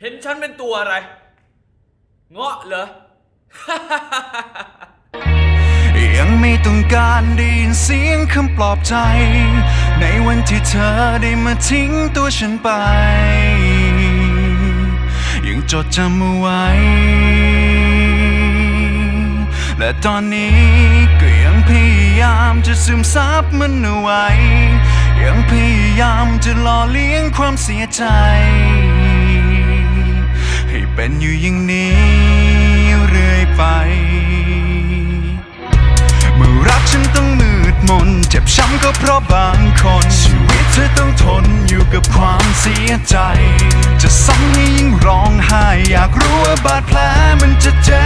เห็นฉันเป็นตัวอะไร เงาะเหรอ ยังไม่ต้องการได้ยินเสียงคำปลอบใจ ในวันที่เธอได้มาทิ้งตัวฉันไป ยังจดจำเอาไว้ และตอนนี้ก็ยังพยายามจะซึมซับมันเอาไว้ ยังพยายามจะหล่อเลี้ยงความเสียใจ ให้เป็นอยู่อย่างนี้เรื่อยไป เมื่อรักฉันต้องมืดมน เจ็บช้ำก็เพราะบางคน ชีวิตเธอต้องทนอยู่กับความเสียใจ จะซ้ำให้ยิ่งร้องไห้ อยากรู้ว่าบาดแผลมันจะเจ็บ